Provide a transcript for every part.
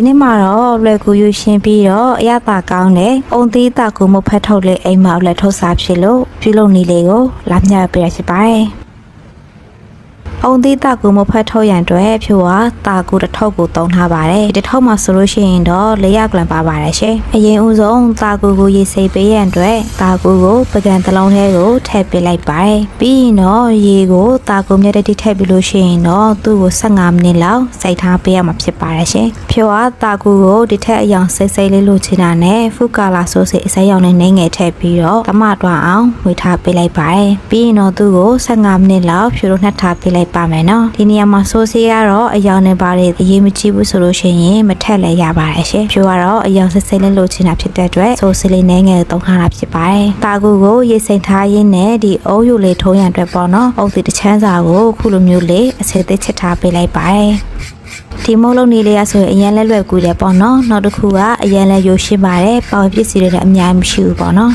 ဒီနေ့မှာတော့လွယ်ကူယူရှင်းပြီးတော့အရသာကောင်းတဲ့အုံသီးတာကူမဖတ်ထုတ်လေးအိမ်မှာလက်ထုတ်စားဖြစ်လို့ပြုလုပ်နေလေးကိုလာမျှပေးရရှိပါတယ်။ အုံသီးတာကူမဖတ်ထုတ်ရန်အတွက်ဖြိုးကတာကူတစ်ထုပ်ကိုတုံးထားပါတယ်။ဒီတစ်ထုပ်မှာဆိုလို့ရှိရင်တော့၄ရကလန်ပါပါတယ်ရှင်။အရင်ဦးဆုံးတာကူကိုရေစိပ်ပေးရန်အတွက်တာကူကိုပကံတစ်လုံးထဲကိုထည့်ပေးလိုက်ပါတယ်။ပြီးရင်တော့ရေကိုတာကူမြက်တဲ့တိထည့်ပြီးလို့ရှိရင်တော့သူ့ကို15မိနစ်လောက်စိုက်ထားပေးရမှာဖြစ်ပါတယ်ရှင်။ဖြိုးကတာကူကိုဒီထက်အယောင်စိတ်စိတ်လေးလို့ချင်တာနဲ့ဖူကာလာဆိုးစိအစက်ရောင်နဲ့နှင်းငယ်ထည့်ပြီးတော့တမတွားအောင်ဝေထားပေးလိုက်ပါတယ်။ပြီးရင်တော့သူ့ကို15မိနစ်လောက်ဖြိုးလို့နှက်ထားပေးလိုက်ပါမယ်နော်။ဒီနေရာမှာဆိုးစီကတော့အယောင်နဲ့ပါတယ်အရေးမကြီးဘူးဆိုလို့ရှိရင်မထက်လည်းရပါတယ်ရှင်။ဖြိုးကတော့အယောင်စိတ်စိတ်လေးလို့ချင်တာဖြစ်တဲ့အတွက်ဆိုးစီလေးနှင်းငယ်ကိုတုံးထားတာဖြစ်ပါတယ်။တာကူကိုရေစိမ်ထားရင်းနဲ့ဒီအုံးယူလေးထုံးရန်အတွက်ပေါ့နော်။အုံးစီတစ်ချမ်းစာကိုခုလိုမျိုးလေးအစဲသေးချက်ထားပေးလိုက်ပါတယ်။ဒီမုတ်လုံးနေလေးရဆိုရင်အရင်လဲလွယ်ကူတယ်ပေါ့နော်နောက်တစ်ခုကအရင်လဲရိုးရှင်းပါတယ်ပါဝပစ္စည်းတွေလည်းအများကြီးမရှိဘူးပေါ့နော်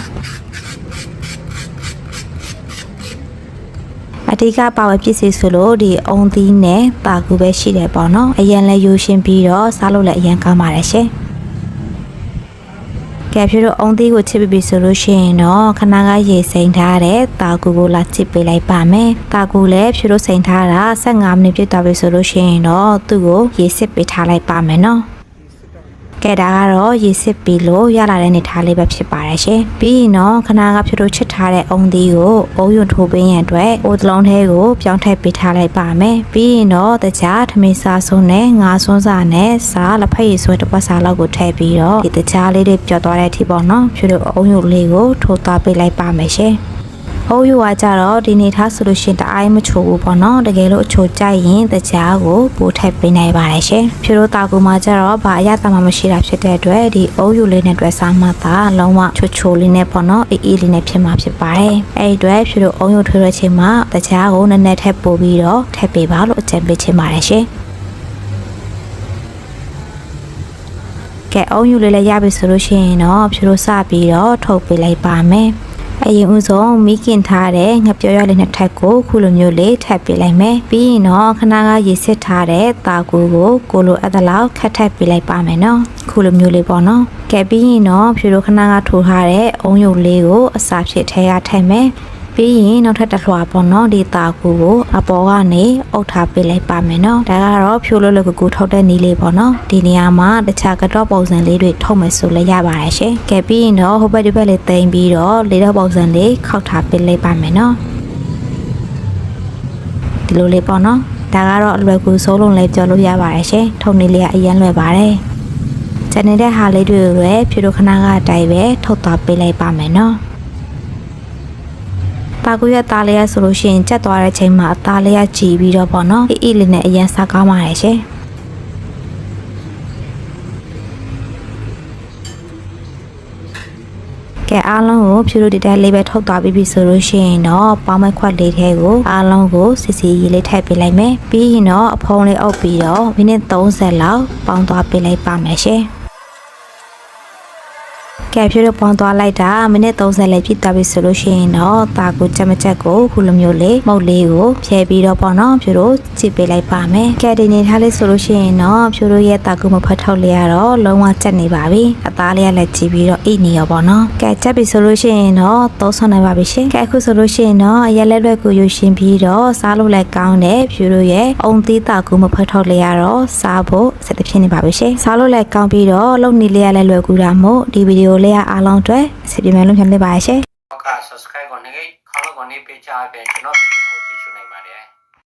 အဓိကပါဝပစ္စည်းဆိုလို့ဒီအုံသီးနဲ့တာကူပဲရှိတယ်ပေါ့နော်အရင်လဲရိုးရှင်းပြီးတော့စားလို့လည်းအရင်ကောင်းပါတယ်ရှင်ကဲဖြိုတို့အုံသီးကိုချစ်ပြီးပြီဆိုလို့ရှိရင်တော့ခဏကရေစိမ်ထားတဲ့တာကူကိုလာချစ်ပေးလိုက်ပါမယ်တာကူလည်းဖြိုတို့စိမ်ထားတာ15မိနစ်ပြည့်သွားပြီဆိုလို့ရှိရင်တော့သူ့ကိုရေစစ်ပေးထားလိုက်ပါမယ်နော် ကဲဒါကတော့ရေစစ်ပြီးလို့ရလာတဲ့နေထားလေးပဲဖြစ်ပါတယ်ရှင်ပြီးရင်တော့ခဏကဖြိုတို့ချစ်ထားတဲ့အုံသီးကိုအုံယွန်ထိုးပေးရန်အတွက်အိုတလုံးထဲကိုပြောင်းထည့်ပေးထားလိုက်ပါမယ်ပြီးရင်တော့တခြားထမင်းစားဆုံးနဲ့ငါးစွန်းစာနဲ့စားလက်ဖက်ရည်စွန်းတစ်ပတ်စားလောက်ကိုထည့်ပြီးတော့ဒီတခြားလေးတွေပျော်သွားတဲ့အထိပေါ့နော်ဖြိုတို့အုံယွန်လေးကိုထိုးသွားပေးလိုက်ပါမယ်ရှင်။ အိုးယူကကြတော့ဒီနေထားဆိုလို့ရှရင်တအားမချိုဘူးပေါ့နော်။တကယ်လို့အချိုကြိုက်ရင်တကြားကိုပို့ထည့်ပေးနိုင်ပါတယ်ရှင်။ဖြိုတို့တာကူမှာကြတော့ဘာအရတာမှမရှိတာဖြစ်တဲ့အတွက်ဒီအိုးယူလေးနဲ့တွေ့စားမှသာလုံးဝချိုချိုလေးနဲ့ပေါ့နော်။အေးအေးလေးနဲ့ဖြစ်မှာဖြစ်ပါတယ်။အဲ့ဒီအတွက်ဖြိုတို့အုံယူထွေးရချိန်မှာတကြားကိုနည်းနည်းထည့်ပို့ပြီးတော့ထည့်ပေးပါလို့အကြံပေးချင်ပါတယ်ရှင်။ကဲအုံယူလေးလည်းရပြီဆိုလို့ရှိရင်တော့ဖြိုတို့စပြီးတော့ထုတ်ပေးလိုက်ပါမယ်။ အရင်ဦးဆုံးမိခင်ထားတဲ့ငပြောရလေးနှစ်ထပ်ကိုခုလိုမျိုးလေးထပ်ပေးလိုက်မယ်ပြီးရင်တော့ခဏကရေစစ်ထားတဲ့တာကူကိုကိုလိုအပ်သလောက်ခတ်ထပ်ပေးလိုက်ပါမယ်နော်ခုလိုမျိုးလေးပေါ့နော်ကဲပြီးရင်တော့ဖြူတို့ခဏကထိုးထားတဲ့အုံယုံလေးကိုအစာဖြစ်ထဲရထည့်မယ် ပြီးရင်နောက်ထပ်တစ်လွှာပေါ့နော်ဒီတာကူကိုအပေါ်ကနေအုပ်ထားပေးလိုက်ပါမယ်နော်ဒါကတော့ဖြိုးလို့လို့ကူထုတ်တဲ့နီးလေးပေါ့နော်ဒီနေရာမှာတခြားကတော့ပုံစံလေးတွေထုတ်မယ်ဆိုလည်းရပါတယ်ရှင်ကဲပြီးရင်တော့ဟိုဘက်ဒီဘက်လေးတိမ်ပြီးတော့လေးတော့ပုံစံလေးခောက်ထားပေးလိုက်ပါမယ်နော်ဒီလိုလေးပေါ့နော်ဒါကတော့အလွယ်ကူဆုံးလုံးလေးပြောလို့ရပါတယ်ရှင်ထုံနေလေးကအရင်လွယ်ပါတယ်ကျန်နေတဲ့ဟာလေးတွေကိုလည်းဖြိုးတို့ခဏကအတိုင်းပဲထုတ်သွားပေးလိုက်ပါမယ်နော် တာကူရသားလေးရဆိုလို့ရှိရင်ကြက်သွားတဲ့ချိန်မှာအသားလေးရကြည်ပြီးတော့ပေါ့နော်အေးအေးလေးနဲ့အရင်စားကောင်းပါတယ်ရှင်ကဲအားလုံးကိုဖြူလို့ဒီတက်လေးပဲထုတ်သွားပြီးပြီဆိုလို့ရှိရင်တော့ပေါင်းမခွက်လေးထဲကိုအားလုံးကိုစစ်စီရေးလေးထည့်ပေးလိုက်မယ်ပြီးရင်တော့အဖုံးလေးအုပ်ပြီးတော့မိနစ်30လောက်ပေါင်းသွားပေးလိုက်ပါမယ်ရှင် ကဲဖြိုးတော့ပေါင်းသွားလိုက်တာမိနစ်30လေးပြည့်သွားပြီဆိုလို့ရှိရင်တော့တာကိုချက်မချက်ကိုခုလိုမျိုးလေးမုတ်လေးကိုဖြဲပြီးတော့ပေါ့နော်ဖြိုးတို့ကြည့်ပေးလိုက်ပါမယ်ကဲဒီနေထားလေးဆိုလို့ရှိရင်တော့ဖြိုးတို့ရဲ့တာကိုမဖတ်ထုတ်လေးရတော့လုံးဝချက်နေပါပြီအသားလေးကလည်းကြည့်ပြီးတော့အိတ်နေရောပေါ့နော်ကဲချက်ပြီဆိုလို့ရှိရင်တော့သုံးဆွနိုင်ပါပြီရှင်ကဲအခုဆိုလို့ရှိရင်တော့အရက်လက်လွက်ကိုယူရှင်ပြီးတော့စားလို့လည်းကောင်းတယ်ဖြိုးတို့ရဲ့အုံသီးတာကိုမဖတ်ထုတ်လေးရတော့စားဖို့စက်တဖြစ်နေပါပြီရှင်စားလို့လည်းကောင်းပြီးတော့လုံနေလေးရလည်းလွယ်ကူတာမို့ဒီဗီဒီယိုလေးကအားလုံးအတွက်အစီအပြေမယ်လို့ဖြေလိုက်ပါရရှင်နောက်က subscribe ကိုနေခဲ့ခေါင်းကိုနေပေးချပေးကျွန်တော်ဗီဒီယို